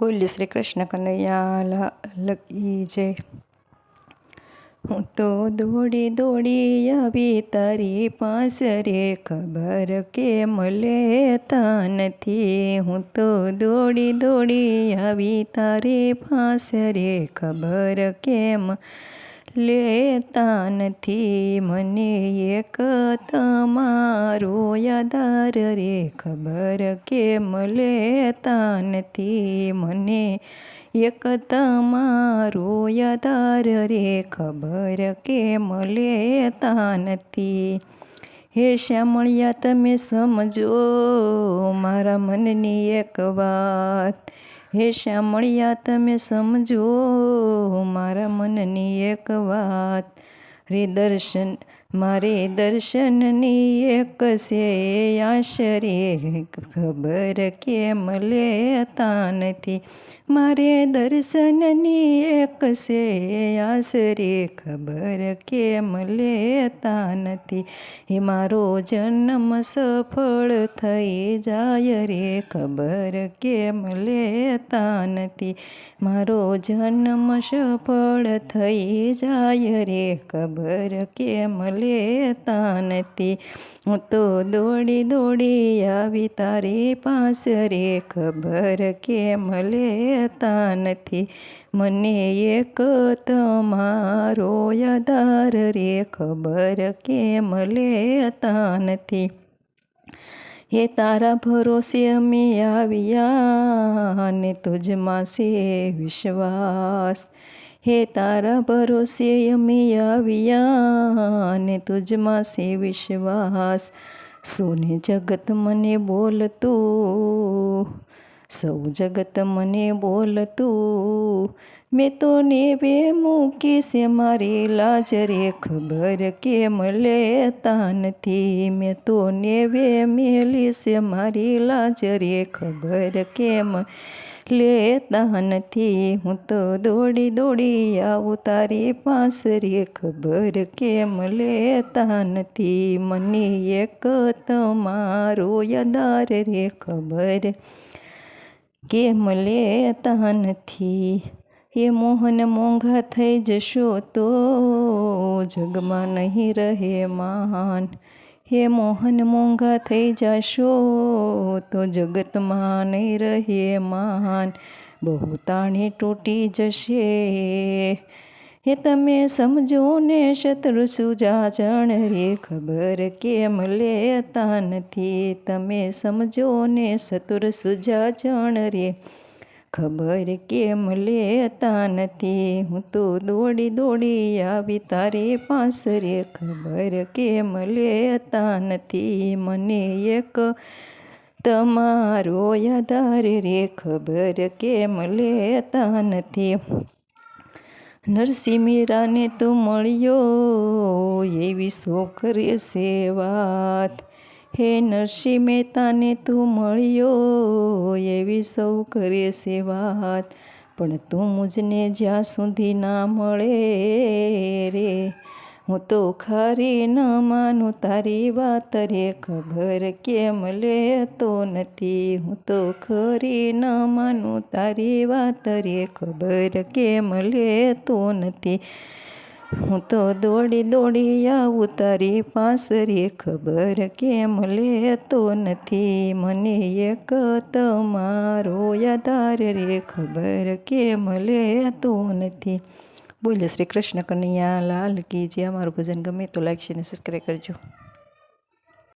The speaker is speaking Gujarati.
બોલ્યું શ્રી કૃષ્ણ કનૈયા લગી જય હું તો દોડી દોડી આવી તારી પાસે રે ખબર કે મળે નથી? હું તો દોડી દોડી આવી તારી પાસે રે ખબર કેમ લેતા નથી મને એક તમારો યાદાર રે. ખબર કેમ લેતા નથી મને એક તમારો યાદાર રે. ખબર કેમ લેતા નથી? હે શ્યામળિયા, તમે સમજો મારા મનની એક વાત. હે શામળિયા તમે સમજો મારા મનની એક વાત. રે મારે દર્શનની એક છે આશરે ખબર કેમ લેતા નથી? મારે દર્શનની એક છે આશરે, ખબર કેમ લેતા નથી? એ મારો જન્મ સફળ થઈ જાય રે, ખબર કેમ લેતા નથી? મારો જન્મ સફળ થઈ જાય રે, ખબર કેમ લેતા નથી હું તો દોડી દોડી આવી તારી પાસ રે, ખબર કેમ લેતા નથી મને એક તમારો યાદાર રે, ખબર કેમ લેતા નથી હે તારા ભરોસે અમે આવ્યા અને તુજમાં છે વિશ્વાસ. હે તારા ભરોસે અમે આવ્યા ને તુજમાં સે વિશ્વાસ. સોને જગત મને બોલતું સૌ જગત મને બોલતું મેં તો નેવે મૂકી છે મારી લાજરે ખબર કેમ લેતા નથી? મેં તો નેવે મેલી છે મારી લાજરે ખબર કેમ લેતા નથી? હું તો દોડી દોડી આવું તારી પાસરે ખબર કેમ લેતા નથી? મને એક તમારો યદાર રે, ખબર કેમ મલે તહનથી? એ મોહન મોંઘા થઈ જશો તો જગમાં નહીં રહે માન. હે મોહન મોંઘા થઈ જશો તો જગતમાં નહીં રહે માન. બહુ તાણે તૂટી જશે હે તમે સમજો ને શત્રુ સુજાચણ રે ખબર કેમ લેતા નથી? તમે સમજો ને શત્રુ સુજાચણ રે ખબર કેમ લેતા નથી? હું તો દોડી દોડી આવી તારી પાસ રે ખબર કેમ લેતા નથી? મને એક તમારો યાદાર રે ખબર કેમ લેતા નથી? નરસિંહ મીરાને તો મળ્યો એવી શોખ સેવાત. વાત હે નરસિંહ મહેતાને તું મળ્યો એવી સૌ કરે સેવાત. પણ તું મુજને જ્યાં સુધી ના મળે રે હું તો ખરી ન માનું, તારી વાત રે ખબર કેમ લેતો નથી. હું તો ખરી ન માનું, તારી વાત રે ખબર કેમ લેતો નથી. હું તો દોડી દોડી આવું, તારી પાસરી ખબર કેમ લેતો નથી. મને એક તમારો યાદાર રે ખબર કેમ લેતો નથી. બોલો, શ્રી કૃષ્ણ કનૈયા લાલ કી જે અમારું ભજન ગમે તો લાઈક શેર અને સબસ્ક્રાઈબ કરજો.